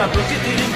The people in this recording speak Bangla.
মতো নির্ভয় মোরা প্রকৃতির মতো